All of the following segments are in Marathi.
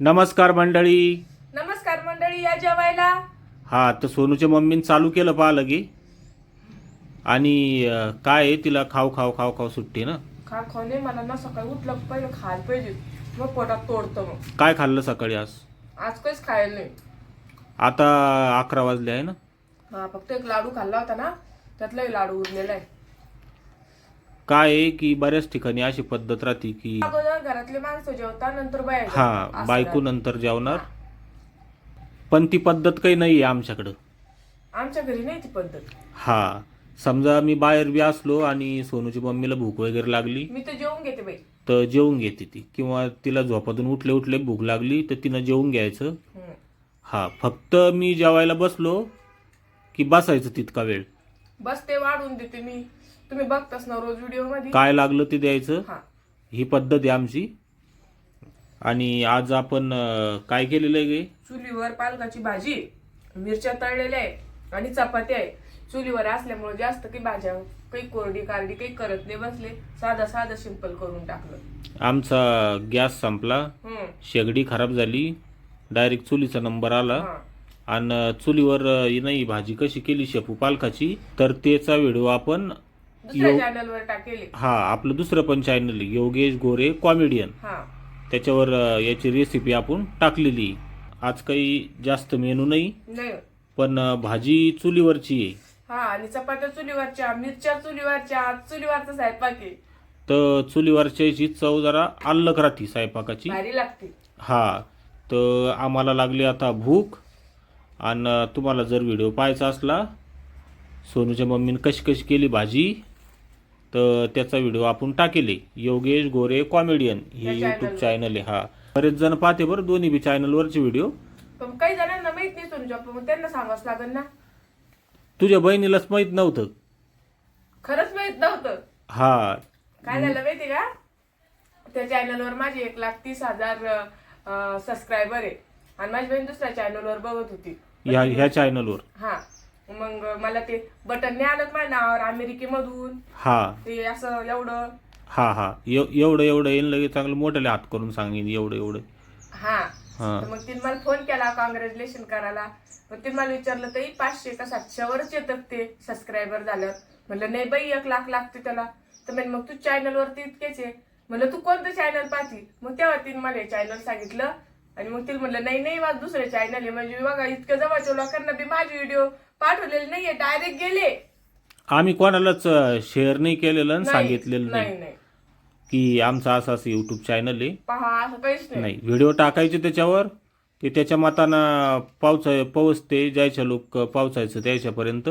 नमस्कार मंडळी. नमस्कार मंडळी या जेवायला? हा तर सोनूच्या मम्मीने चालू केलं पहा लगे. आणि अं, काय आहे तिला खाऊ खाऊ खाऊ खाऊ सुट्टी ना? खा खाणे मला ना सकाळी उठलं की पहिलं खायला पाहिजे. मग पोटात तोडतं मग. काय खाल्लं सकाळी आज? आज काहीच खायला नाही. आता अकरा वाजले आहे ना? हा फक्त एक लाडू खाल्ला होता ना त्यातलाही लाडू उरलेला आहे. काय आहे की बऱ्याच ठिकाणी अशी पद्धत राहते की अगोदर घरातले माणसं जेवता नंतर. हा असं बायको. नंतर जेवणार. पण ती पद्धत काही नाही आहे आमच्याकडं. आमच्या घरी नाही ती पद्धत. हा समजा मी बाहेर बी असलो आणि सोनूच्या मम्मीला भूक वगैरे लागली मी तर जेवून घेते बाई. तर जेवून घेते ती. किंवा तिला झोपातून उठले उठले भूक लागली तर तिनं जेवून घ्यायचं. हम्म. हा फक्त मी जेवायला बसलो की बसायचं तितका वेळ. बस ते वाढून देते मी. तुम्ही बघताच ना रोज व्हिडिओमध्ये काय लागलं ते द्यायचं? हा. ही पद्धत आहे आमची. आणि आज आपण अं, काय केलेलं आहे गे? चुलीवर पालकाची भाजी मिरच्या तळलेल्या आहे आणि चपात्या आहे. चुलीवर असल्यामुळे जास्त काही भाज्या काही कोरडी कारडी काही करत नाही बसले. साधा साधा सिंपल करून टाकलं. आमचा गॅस संपला. हम्म. शेगडी खराब झाली. डायरेक्ट चुलीचा नंबर आला. हा. आणि चुलीवर अं, नाही भाजी कशी केली शेपू पालकाची तर त्याचा व्हिडिओ आपण दुसऱ्या यो- चॅनलवर टाकेले. हा आपलं दुसरं पण चॅनल योगेश गोरे कॉमेडियन हा. त्याच्यावर अं, याची रेसिपी आपण टाकलेली आज काही जास्त मेनू नाही नाही. पण अं, भाजी चुलीवरची आहे. हा आणि चपात्या चुलीवरच्या मिरच्या चुलीवरच्या चुलीवरचा स्वयंपाक आहे. तर चुलीवरच्याची चव जरा अल्लग राहते स्वयंपाकाची. भारी लागते. हा तर आम्हाला लागली आता भूक. आणि तुम्हाला जर व्हिडिओ पाहायचा असला सोनूच्या मम्मीने कशी कशी केली भाजी? तर त्याचा व्हिडिओ आपण टाकेले. योगेश गोरे कॉमेडियन हे यूट्यूब channel. चॅनल आहे हा. बरेच जण पाहते बरं दोन्ही बी चॅनलवरचे व्हिडिओ पण काही जणांना माहीत नाही सोनूच्या मग त्यांना सांगावंच लागेल ना. तुझ्या बहिणीलाच माहीत नव्हतं. खरंच माहीत नव्हतं. हा. काय झालं माहिती का? त्या चॅनलवर माझे एक लाख तीस हजार सबस्क्रायबर आहे. आणि माझी बहीण दुसऱ्या चॅनलवर बघत होती. ह्या ह्या चॅनलवर मला ते बटन नाही आलं माझ्या नावावर अमेरिकेमधून. हा. ते असं एवढं. हा हा. एव- एवढं एवढं येईल लगेच चांगलं मोठ्याला हात करून सांगेन एवढं एवढं. हा. हा. तर मग तिने मला फोन केला कॉंग्रॅच्युलेशन करायला. मग तिने मला विचारलं तरी पाचशे का सातशेवरच येतात ते सबस्क्रायबर झालं म्हणलं नाही बाई एक लाख लागते त्याला. तर म्हणे मग तू चॅनल वरती इतकेच आहे म्हणलं तू कोणतं चॅनल पाहती? मग तेव्हा तिने मला चॅनल सांगितलं. आणि मग तिला म्हणलं नाही नाही माझं दुसरं चॅनल आहे. म्हणजे बघा इतक्या जवळच्या लोकांना बी माझे व्हिडिओ पाठवलेले नाहीये डायरेक्ट गेले. आम्ही कोणालाच शेअर नाही केलेलं आणि नाही, सांगितलेलं नाही नाही. नाही. की आमचं असं असं युट्यूब चॅनल आहे. पहा असं काहीच नाही. नाही व्हिडिओ टाकायचे त्याच्यावर ते त्याच्या मतानं पावसाय पोहोचते जायच्या लोक पावसायचं त्याच्यापर्यंत.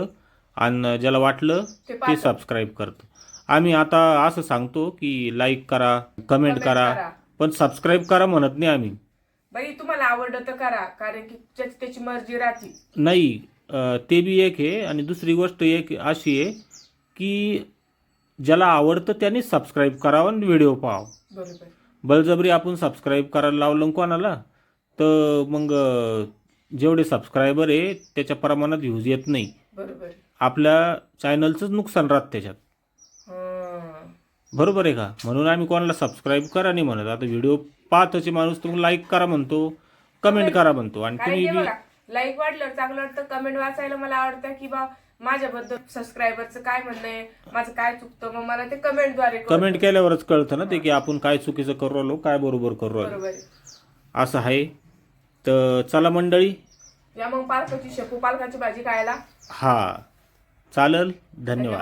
आणि ज्याला वाटलं ते. सबस्क्राईब करतं. आम्ही आता असं सांगतो की लाईक करा कमेंट करा. पण सबस्क्राईब करा म्हणत नाही आम्ही. बाई तुम्हाला आवडलं तर करा कारण की ज्याची त्याची मर्जी राहते. नाही ते बी एक आहे आणि दुसरी गोष्ट एक अशी आहे की ज्याला आवडतं त्याने सबस्क्राईब करावं आणि व्हिडिओ पाहावं. बळजबरी आपण सबस्क्राईब करायला लावलं कोणाला? तर मग जेवढे सबस्क्रायबर आहे त्याच्या प्रमाणात व्ह्यूज येत नाही. आपल्या चॅनलचंच नुकसान राहत त्याच्यात. बरोबर आहे का? म्हणून आम्ही कोणाला सबस्क्राईब करा नाही म्हणत. आता व्हिडिओ पाहताचे माणूस तुम्ही लाईक करा म्हणतो कमेंट करा म्हणतो. आणि तुम्ही लाईक वाढलं चांगलं वाटतं कमेंट वाचायला मला आवडतं की बा माझ्याबद्दल सबस्क्रायबरचं काय म्हणणं आहे माझं काय चुकतं मग मला ते कमेंटद्वारे. कमेंट केल्यावरच कळतं ना ते की आपण काय चुकीचं करू राहिलो काय बरोबर करू राहिलो. बरोबर आहे. असं आहे. तर चला मंडळी. या मग पालकाची शेपू पालकाची भाजी खायला. हा. चालेल. धन्यवाद.